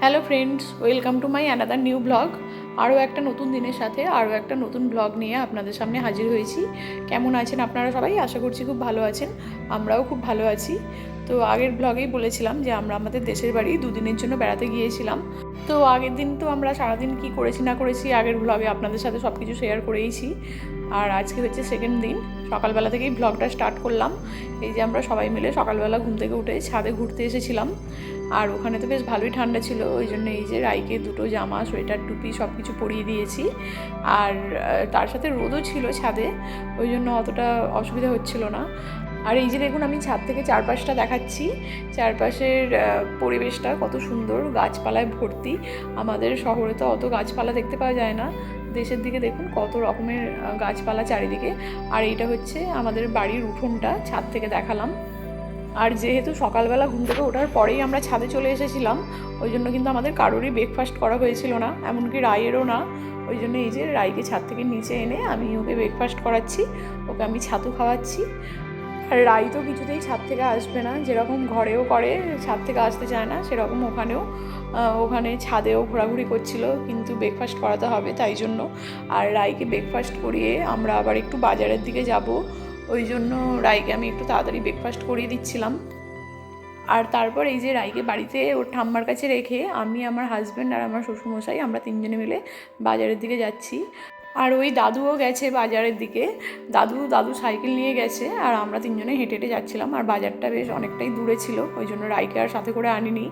Hello friends welcome to my another new blog আরও একটা নতুন দিনের সাথে আরও একটা নতুন ব্লগ নিয়ে আপনাদের সামনে হাজির হয়েছি। কেমন আছেন আপনারা সবাই? আশা করছি খুব ভালো আছেন। আমরাও খুব ভালো আছি। তো আগের ব্লগেই বলেছিলাম যে, আমরা আমাদের দেশের বাড়ি দুদিনের জন্য বেড়াতে গিয়েছিলাম। তো আগের দিন তো আমরা সারাদিন কি করেছি না করেছি আগের ব্লগে আপনাদের সাথে সব কিছু শেয়ার করেইছি। আর আজকে হচ্ছে সেকেন্ড দিন। সকালবেলা থেকেই ব্লগটা স্টার্ট করলাম। এই যে আমরা সবাই মিলে সকালবেলা ঘুম থেকে উঠে ছাদে ঘুরতে এসেছিলাম। আর ওখানে তো বেশ ভালোই ঠান্ডা ছিল, ওই জন্য এই যে রাইকে দুটো জামা, সোয়েটার, টুপি সব কিছু পরিয়ে দিয়েছি। আর তার সাথে রোদও ছিল ছাদে, ওই জন্য অতটা অসুবিধা হচ্ছিল না। আর এই যে দেখুন, আমি ছাদ থেকে চারপাশটা দেখাচ্ছি। চারপাশের পরিবেশটা কত সুন্দর, গাছপালায় ভর্তি। আমাদের শহরে তো অত গাছপালা দেখতে পাওয়া যায় না। দেশের দিকে দেখুন, কত রকমের গাছপালা চারিদিকে। আর এইটা হচ্ছে আমাদের বাড়ির উঠোনটা, ছাদ থেকে দেখালাম। আর যেহেতু সকালবেলা ঘুম থেকে ওঠার পরেই আমরা ছাদে চলে এসেছিলাম, ওই জন্য কিন্তু আমাদের কারোরই ব্রেকফাস্ট করা হয়েছিল না, এমনকি রায়েরও না। ওই জন্য এই যে রায়কে ছাদ থেকে নিচে এনে আমি ওকে ব্রেকফাস্ট করাচ্ছি, ওকে আমি ছাতু খাওয়াচ্ছি। রাই তো কিছুতেই ছাদ থেকে আসবে না, যেরকম ঘরেও করে, ছাদ থেকে আসতে চায় না, সেরকম ওখানেও ওখানে ছাদেও ঘোরাঘুরি করছিল, কিন্তু ব্রেকফাস্ট করাতে হবে তাই জন্য। আর রাইকে ব্রেকফাস্ট করিয়ে আমরা আবার একটু বাজারের দিকে যাব, ওই জন্য রাইকে আমি একটু তাড়াতাড়ি ব্রেকফাস্ট করিয়ে দিচ্ছিলাম। আর তারপর এই যে রাইকে বাড়িতে ওর ঠাম্মার কাছে রেখে আমি, আমার হাজব্যান্ড আর আমার শ্বশুরমশাই আমরা তিনজনে মিলে বাজারের দিকে যাচ্ছি। আর ওই দাদুও গেছে বাজারের দিকে। দাদু দাদু সাইকেল নিয়ে গেছে আর আমরা তিনজনে হেঁটে হেঁটে যাচ্ছিলাম আর বাজারটা বেশ অনেকটাই দূরে ছিল, ওই জন্য রাইকে আর সাথে করে আনিনি।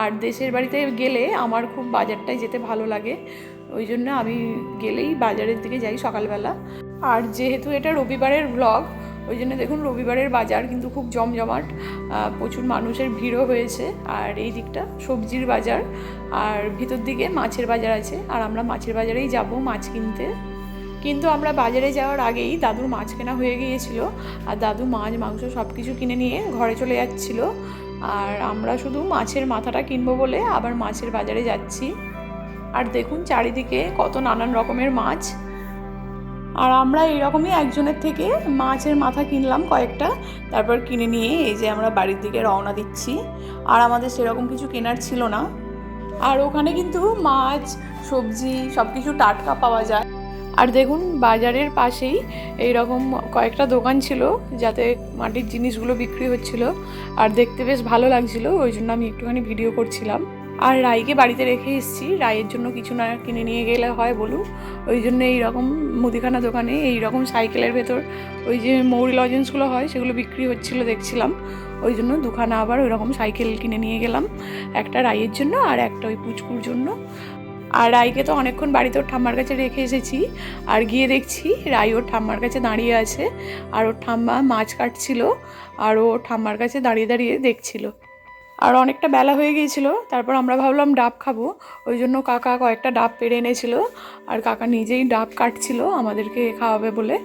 আর দেশের বাড়িতে গেলে আমার খুব বাজারটায় যেতে ভালো লাগে, ওই জন্য আমি গেলেই বাজারের দিকে যাই সকালবেলা। আর যেহেতু এটা রবিবারের ব্লগ ওই জন্য দেখুন রবিবারের বাজার কিন্তু খুব জমজমাট প্রচুর মানুষের ভিড়ও হয়েছে। আর এই দিকটা সবজির বাজার, আর ভিতর দিকে মাছের বাজার আছে। আর আমরা মাছের বাজারেই যাব মাছ কিনতে। কিন্তু আমরা বাজারে যাওয়ার আগেই দাদুর মাছ কেনা হয়ে গিয়েছিল। আর দাদু মাছ, মাংস সব কিছু কিনে নিয়ে ঘরে চলে যাচ্ছিল। আর আমরা শুধু মাছের মাথাটা কিনবো বলে আবার মাছের বাজারে যাচ্ছি। আর দেখুন চারিদিকে কত নানান রকমের মাছ। আর আমরা এরকমই একজনের থেকে মাছের মাথা কিনলাম কয়েকটা, তারপর কিনে নিয়ে এই যে আমরা বাড়ির দিকে রওনা দিচ্ছি। আর আমাদের সেরকম কিছু কেনার ছিল না। আর ওখানে কিন্তু মাছ, সবজি সব কিছু টাটকা পাওয়া যায়। আর দেখুন, বাজারের পাশেই এইরকম কয়েকটা দোকান ছিল যাতে মাটির জিনিসগুলো বিক্রি হচ্ছিল। আর দেখতে বেশ ভালো লাগছিল, ওই জন্য আমি একটুখানি ভিডিও করছিলাম। আর রাইকে বাড়িতে রেখে এসেছি। রায়ের জন্য কিছু না কিনে নিয়ে গেলে হয় বলুন। ওই জন্য এইরকম মুদিখানা দোকানে এই রকম সাইকেলের ভেতর ওই যে মৌরি লজেন্সগুলো হয়, সেগুলো বিক্রি হচ্ছিল দেখছিলাম। ওই জন্য দুখানা আবার ওই রকম সাইকেল কিনে নিয়ে গেলাম। একটা রাইয়ের জন্য আর একটা ওই পুচকুর জন্য। আর রাইকে তো অনেকক্ষণ বাড়িতে ওর ঠাম্মার কাছে রেখে এসেছি। আর গিয়ে দেখছি রাই ওর ঠাম্মার কাছে দাঁড়িয়ে আছে। আর ওর ঠাম্মা মাছ কাটছিল, আর ও ঠাম্মার কাছে দাঁড়িয়ে দাঁড়িয়ে দেখছিল। আর অনেকটা বেলা হয়ে গিয়েছিল, তারপর আমরা ভাবলাম ডাব খাব। ওই জন্য কাকা কয়েকটা ডাব পেড়ে এনেছিল, আর কাকা নিজেই ডাব কাটছিল আমাদেরকে খাওয়াবে বলে।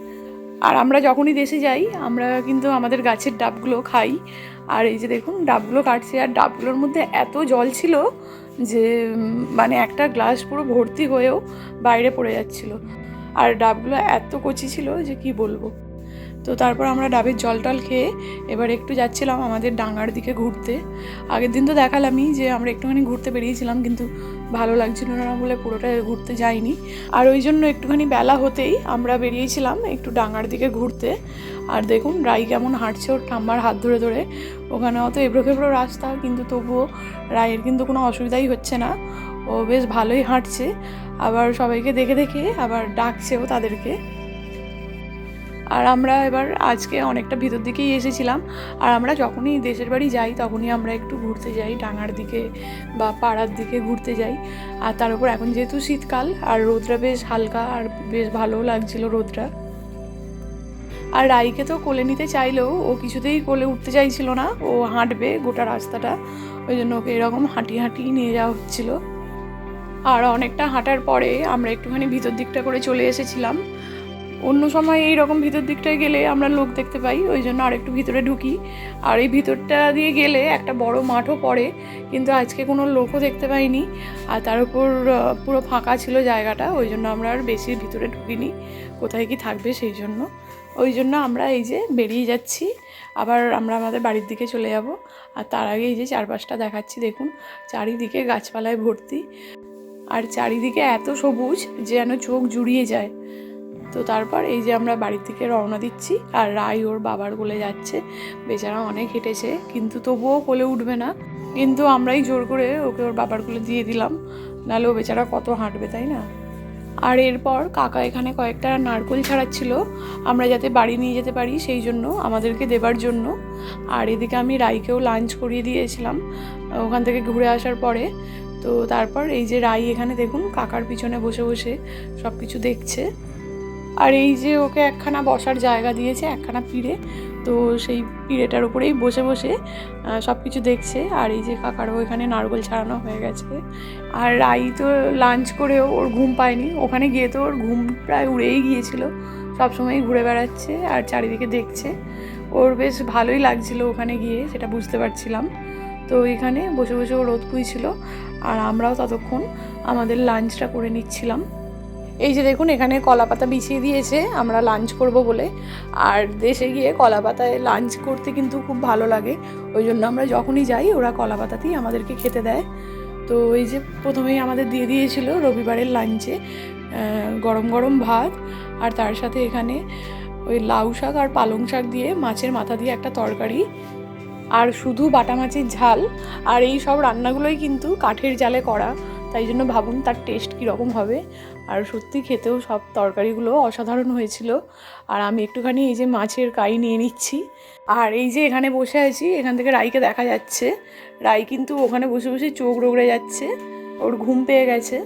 আর আমরা যখনই দেশে যাই, আমরা কিন্তু আমাদের গাছের ডাবগুলো খাই। আর এই যে দেখুন, ডাবগুলো কাটছে, আর ডাবগুলোর মধ্যে এত জল ছিল যে মানে একটা গ্লাস পুরো ভর্তি হয়েও বাইরে পড়ে যাচ্ছিল। আর ডাবগুলো এত কচি ছিল যে কি বলব। তো তারপর আমরা ডাবের জল টল খেয়ে এবার একটু যাচ্ছিলাম আমাদের ডাঙার দিকে ঘুরতে। আগের দিন তো দেখালামই যে আমরা একটুখানি ঘুরতে বেরিয়েছিলাম, কিন্তু ভালো লাগছিল না বলে পুরোটা ঘুরতে যাইনি। আর ওই জন্য একটুখানি বেলা হতেই আমরা বেরিয়েছিলাম একটু ডাঙার দিকে ঘুরতে। আর দেখুন, রাই কেমন হাঁটছে ওর ঠাম্মার হাত ধরে ধরে। ওখানে অত এবড়ো খেবড়ো রাস্তা, কিন্তু তবুও রায়ের কিন্তু কোনো অসুবিধাই হচ্ছে না। ও বেশ ভালোই হাঁটছে। আবার সবাইকে দেখে দেখে আবার ডাকছেও তাদেরকে। আর আমরা এবার আজকে অনেকটা ভিতর দিকেই এসেছিলাম। আর আমরা যখনই দেশের বাড়ি যাই, তখনই আমরা একটু ঘুরতে যাই, ডাঙার দিকে বা পাড়ার দিকে ঘুরতে যাই। আর তার উপর এখন যেহেতু শীতকাল, আর রোদটা বেশ হালকা আর বেশ ভালোও লাগছিল রোদটা। আর রাইকে তো কোলে নিতে চাইলেও ও কিছুতেই কোলে উঠতে চাইছিল না। ও হাঁটবে গোটা রাস্তাটা। ওই জন্য ওকে এরকম হাঁটি হাঁটি নিয়ে যাওয়া হচ্ছিল। আর অনেকটা হাঁটার পরে আমরা একটুখানি ভিতর দিকটা করে চলে এসেছিলাম। অন্য সময় এই রকম ভিতর দিকটায় গেলে আমরা লোক দেখতে পাই, ওই জন্য আর একটু ভিতরে ঢুকি। আর এই ভিতরটা দিয়ে গেলে একটা বড় মাঠও পড়ে, কিন্তু আজকে কোনো লোকও দেখতে পাইনি। আর তার উপর পুরো ফাঁকা ছিল জায়গাটা, ওই জন্য আমরা আর বেশি ভিতরে ঢুকিনি, কোথায় কি থাকবে সেই জন্য। ওই জন্য আমরা এই যে বেরিয়ে যাচ্ছি, আবার আমরা আমাদের বাড়ির দিকে চলে যাব। আর তার আগে এই যে চারপাশটা দেখাচ্ছি, দেখুন, চারিদিকে গাছপালায় ভর্তি। আর চারিদিকে এত সবুজ যে যেন চোখ জুড়িয়ে যায়। তো তারপর এই যে আমরা বাড়ির থেকে রওনা দিচ্ছি, আর রাই ওর বাবার কোলে যাচ্ছে। বেচারা অনেক হেঁটেছে, কিন্তু তবুও কোলে উঠবে না। কিন্তু আমরাই জোর করে ওকে ওর বাবার কোলে দিয়ে দিলাম। নাহলে ও বেচারা কত হাঁটবে, তাই না? আর এরপর কাকা এখানে কয়েকটা নারকোল ছাড়াচ্ছিল। আমরা যাতে বাড়ি নিয়ে যেতে পারি, সেই জন্য আমাদেরকে দেবার জন্য। আর এদিকে আমি রাইকেও লাঞ্চ করিয়ে দিয়েছিলাম, ওখান থেকে ঘুরে আসার পরে। তো তারপর এই যে রাই এখানে দেখুন, কাকার পিছনে বসে বসে সব কিছু দেখছে। আর এই যে ওকে একখানা বসার জায়গা দিয়েছে, একখানা পিড়ে, তো সেই পিড়েটার উপরেই বসে বসে সব কিছু দেখছে। আর এই যে কাকারও এখানে নারকোল ছাড়ানো হয়ে গেছে। আর রাই তো লাঞ্চ করেও ওর ঘুম পায়নি। ওখানে গিয়ে তো ওর ঘুম প্রায় উড়েই গিয়েছিল। সবসময় ঘুরে বেড়াচ্ছে আর চারিদিকে দেখছে। ওর বেশ ভালোই লাগছিল ওখানে গিয়ে, সেটা বুঝতে পারছিলাম। তো এখানে বসে বসে ও রোদ পুইছিল। আর আমরাও ততক্ষণ আমাদের লাঞ্চটা করে নিচ্ছিলাম। এই যে দেখুন, এখানে কলা পাতা বিছিয়ে দিয়েছে, আমরা লাঞ্চ করব বলে। আর দেশে গিয়ে কলা পাতায় লাঞ্চ করতে কিন্তু খুব ভালো লাগে। ওই জন্য আমরা যখনই যাই, ওরা কলা পাতাতেই আমাদেরকে খেতে দেয়। তো এই যে প্রথমেই আমাদের দিয়ে দিয়েছিল রবিবারের লাঞ্চে গরম গরম ভাত। আর তার সাথে এখানে ওই লাউ শাক আর পালং শাক দিয়ে মাছের মাথা দিয়ে একটা তরকারি। আর শুধু বাটা মাছের ঝাল। আর এই সব রান্নাগুলোই কিন্তু কাঠের জালে করা। তাই জন্য ভাবুন তার টেস্ট কীরকম হবে। আর সত্যি খেতেও সব তরকারিগুলো অসাধারণ হয়েছিল। আর আমি একটুখানি এই যে মাছের কাই নিয়ে নিচ্ছি। আর এই যে এখানে বসে আছি, এখান থেকে রাইকে দেখা যাচ্ছে। রাই কিন্তু ওখানে বসে বসে চোখ রোগড়ে যাচ্ছে। ওর ঘুম পেয়ে গেছে।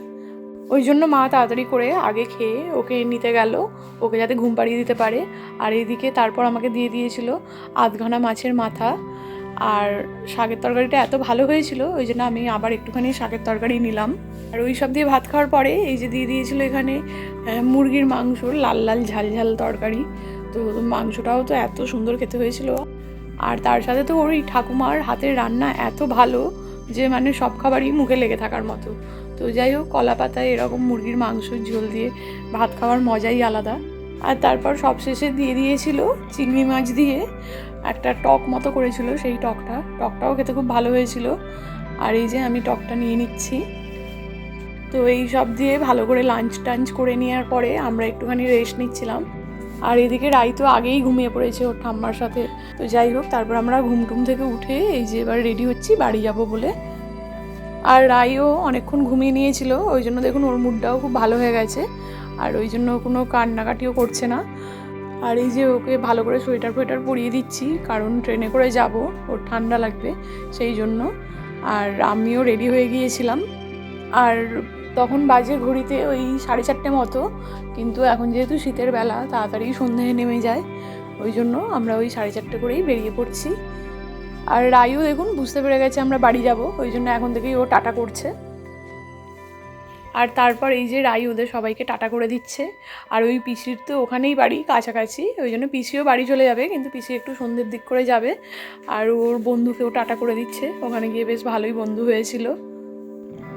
ওই জন্য মা তাড়াতাড়ি করে আগে খেয়ে ওকে নিতে গেল। ওকে যাতে ঘুম পাড়িয়ে দিতে পারে। আর এইদিকে তারপর আমাকে দিয়ে দিয়েছিল আধঘানা মাছের মাথা। আর শাকের তরকারিটা এত ভালো হয়েছিল, ওই জন্য আমি আবার একটুখানি শাকের তরকারি নিলাম। আর ওই সব দিয়ে ভাত খাওয়ার পরে এই যে দিয়ে দিয়েছিল এখানে মুরগির মাংস, লাল লাল ঝাল ঝাল তরকারি। তো মাংসটাও তো এত সুন্দর খেতে হয়েছিল। আর তার সাথে তো ওই ঠাকুমার হাতের রান্না এত ভালো যে মানে সব খাবারই মুখে লেগে থাকার মতো। তো যাই হোক, কলা পাতায় এরকম মুরগির মাংস ঝোল দিয়ে ভাত খাওয়ার মজাই আলাদা। আর তারপর সবশেষে দিয়ে দিয়েছিল চিংড়ি মাছ দিয়ে। একটা টক মতো করেছিল সেই টকটা। টকটাও খেতে খুব ভালো হয়েছিল। আর এই যে আমি টকটা নিয়ে নিচ্ছি। তো এই সব দিয়ে ভালো করে লাঞ্চ টাঞ্চ করে নেওয়ার পরে আমরা একটুখানি রেস্ট নিচ্ছিলাম। আর এদিকে রাই তো আগেই ঘুমিয়ে পড়েছে ওর ঠাম্মার সাথে। তো যাই হোক, তারপর আমরা ঘুম টুম থেকে উঠে এই যে এবার রেডি হচ্ছি বাড়ি যাব বলে। আর রাইও অনেকক্ষণ ঘুমিয়ে নিয়েছিল, ওই জন্য দেখুন ওর মুডটাও খুব ভালো হয়ে গেছে। আর ওই জন্য কোনো কান্নাকাটিও করছে না। আর এই যে ওকে ভালো করে সোয়েটার ফোয়েটার পরিয়ে দিচ্ছি, কারণ ট্রেনে করে যাব, ওর ঠান্ডা লাগবে সেই জন্য। আর আমিও রেডি হয়ে গিয়েছিলাম। আর তখন বাজে ঘড়িতে ওই সাড়ে চারটে মতো, কিন্তু এখন যেহেতু শীতের বেলা, তাড়াতাড়ি সন্ধে নেমে যায়, ওই জন্য আমরা ওই সাড়ে চারটে করেই বেরিয়ে পড়ছি। আর রায়ও দেখুন, বুঝতে পেরে গেছে আমরা বাড়ি যাব, ওই জন্য এখন থেকেই ও টাটা করছে। আর তারপর এই যে রাই ওদের সবাইকে টাটা করে দিচ্ছে। আর ওই পিসির তো ওখানেই বাড়ি কাছাকাছি, ওই জন্য পিসিও বাড়ি চলে যাবে, কিন্তু পিসি একটু সন্ধ্যের দিক করে যাবে। আর ওর বন্ধুকেও টাটা করে দিচ্ছে, ওখানে গিয়ে বেশ ভালোই বন্ধু হয়েছিল।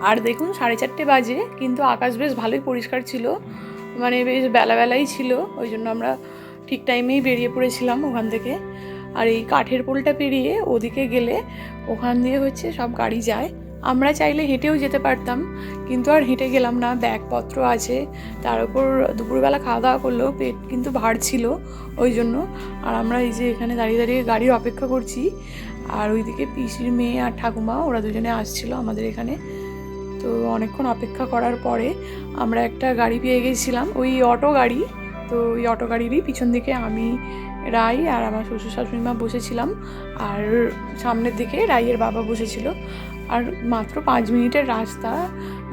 আর দেখুন, সাড়ে চারটে বাজে, কিন্তু আকাশ বেশ ভালোই পরিষ্কার ছিল। মানে বেশ বেলাবেলাই ছিল, ওই জন্য আমরা ঠিক টাইমেই বেরিয়ে পড়েছিলাম ওখান থেকে। আর এই কাঠের পোলটা পেরিয়ে ওদিকে গেলে ওখান দিয়ে হচ্ছে সব গাড়ি যায়। আমরা চাইলে হেঁটেও যেতে পারতাম, কিন্তু আর হেঁটে গেলাম না। ব্যাগপত্র আছে, তার উপর দুপুরবেলা খাওয়া দাওয়া করলেও পেট কিন্তু ভার ছিল ওই জন্য। আর আমরা এই যে এখানে দাঁড়িয়ে দাঁড়িয়ে গাড়ির অপেক্ষা করছি, আর ওইদিকে পিসির মেয়ে আর ঠাকুমা, ওরা দুজনে আসছিল আমাদের এখানে। তো অনেকক্ষণ অপেক্ষা করার পরে আমরা একটা গাড়ি পেয়ে গেছিলাম, ওই অটো গাড়ি। তো ওই অটো গাড়িরই পিছন দিকে আমি, রাই আর আমার শ্বশুর শাশুড়ি মা বসেছিলাম, আর সামনের দিকে রাইয়ের বাবা বসেছিল। আর মাত্র পাঁচ মিনিটের রাস্তা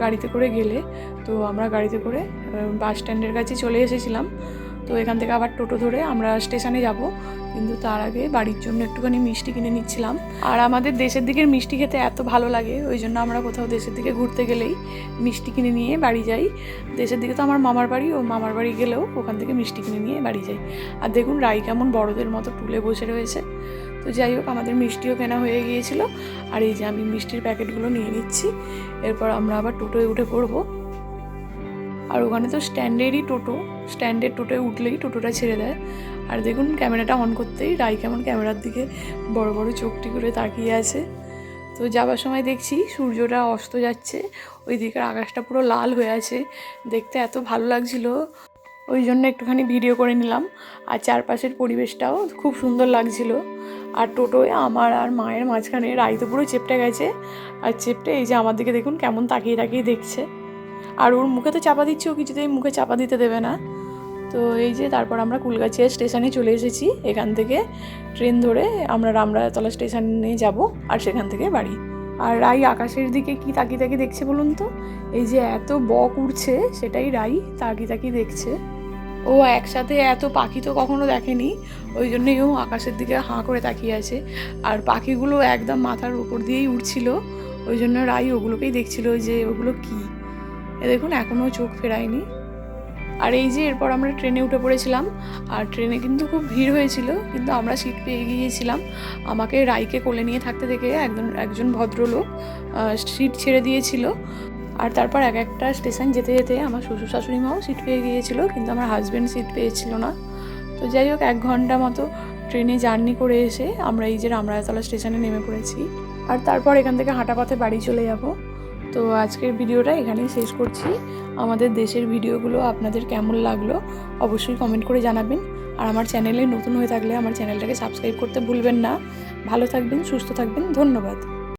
গাড়িতে করে গেলে, তো আমরা গাড়িতে করে বাস স্ট্যান্ডের কাছে চলে এসেছিলাম। তো এখান থেকে আবার টোটো ধরে আমরা স্টেশনে যাব, কিন্তু তার আগে বাড়ির জন্য একটুখানি মিষ্টি কিনে নিচ্ছিলাম। আর আমাদের দেশের দিকের মিষ্টি খেতে এত ভালো লাগে, ওই জন্য আমরা কোথাও দেশের দিকে ঘুরতে গেলেই মিষ্টি কিনে নিয়ে বাড়ি যাই। দেশের দিকে তো আমার মামার বাড়ি, ও মামার বাড়ি গেলেও ওখান থেকে মিষ্টি কিনে নিয়ে বাড়ি যাই। আর দেখুন রাই কেমন বড়দের মতো টুলে বসে রয়েছে। তো যাই হোক, আমাদের মিষ্টিও কেনা হয়ে গিয়েছিল। আর এই যে আমি মিষ্টির প্যাকেটগুলো নিয়ে নিচ্ছি। এরপর আমরা আবার টোটোয় উঠে পড়ব। আর ওখানে তো স্ট্যান্ডেরই টোটো। স্ট্যান্ডের টোটোয় উঠলেই টোটোটা ছেড়ে দেয়। আর দেখুন, ক্যামেরাটা অন করতেই রাই কেমন ক্যামেরার দিকে বড় বড় চোখটি করে তাকিয়ে আছে। তো যাবার সময় দেখছি সূর্যটা অস্ত যাচ্ছে। ওই দিকের আকাশটা পুরো লাল হয়ে আছে। দেখতে এত ভালো লাগছিল। ওই জন্য একটুখানি ভিডিও করে নিলাম। আর চারপাশের পরিবেশটাও খুব সুন্দর লাগছিল। আর টোটোয় আমার আর মায়ের মাঝখানে রাই তো পুরো চেপটে গেছে। আর চেপটে এই যে আমার দিকে দেখুন কেমন তাকিয়ে তাকিয়ে দেখছে। আর ওর মুখে তো চাপা দিচ্ছে, ও কিছুতেই মুখে চাপা দিতে দেবে না। তো এই যে তারপর আমরা কুলগাছিয়া স্টেশনে চলে এসেছি। এখান থেকে ট্রেন ধরে আমরা রামরায়তলা স্টেশনে যাব আর সেখান থেকে বাড়ি। আর রাই আকাশের দিকে কি তাকিয়ে তাকিয়ে দেখছে বলুন তো? এই যে এত বক উড়ছে, সেটাই রাই তাকিয়ে তাকিয়ে দেখছে। ও একসাথে এত পাখি তো কখনো দেখেনি, ওই জন্যই ও আকাশের দিকে হাঁ করে তাকিয়ে আছে। আর পাখিগুলো একদম মাথার উপর দিয়েই উঠছিল ওই জন্য রাই ওগুলোকেই দেখছিল যে ওগুলো কী। দেখুন, এখনও চোখ ফেরায়নি। আর এই যে এরপর আমরা ট্রেনে উঠে পড়েছিলাম, আর ট্রেনে কিন্তু খুব ভিড় হয়েছিল, কিন্তু আমরা সিট পেয়ে গিয়েছিলাম। আমাকে রাইকে কোলে নিয়ে থাকতে দেখে একজন একজন ভদ্রলোক সিট ছেড়ে দিয়েছিল। আর তারপর এক একটা স্টেশন যেতে যেতে আমার শ্বশুর শাশুড়ি মাও সিট পেয়ে গিয়েছিল, কিন্তু আমার হাজব্যান্ড সিট পেয়েছিল না। তো যাই হোক, এক ঘণ্টা মতো ট্রেনে জার্নি করে এসে আমরা এই যে রামরায়তলা স্টেশনে নেমে পড়েছি। আর তারপর এখান থেকে হাঁটা পথে বাড়ি চলে যাব। তো আজকের ভিডিওটা এখানেই শেষ করছি। আমাদের দেশের ভিডিওগুলো আপনাদের কেমন লাগল অবশ্যই কমেন্ট করে জানাবেন। আর আমার চ্যানেলে নতুন হয়ে থাকলে আমার চ্যানেলটাকে সাবস্ক্রাইব করতে ভুলবেন না। ভালো থাকবেন, সুস্থ থাকবেন, ধন্যবাদ।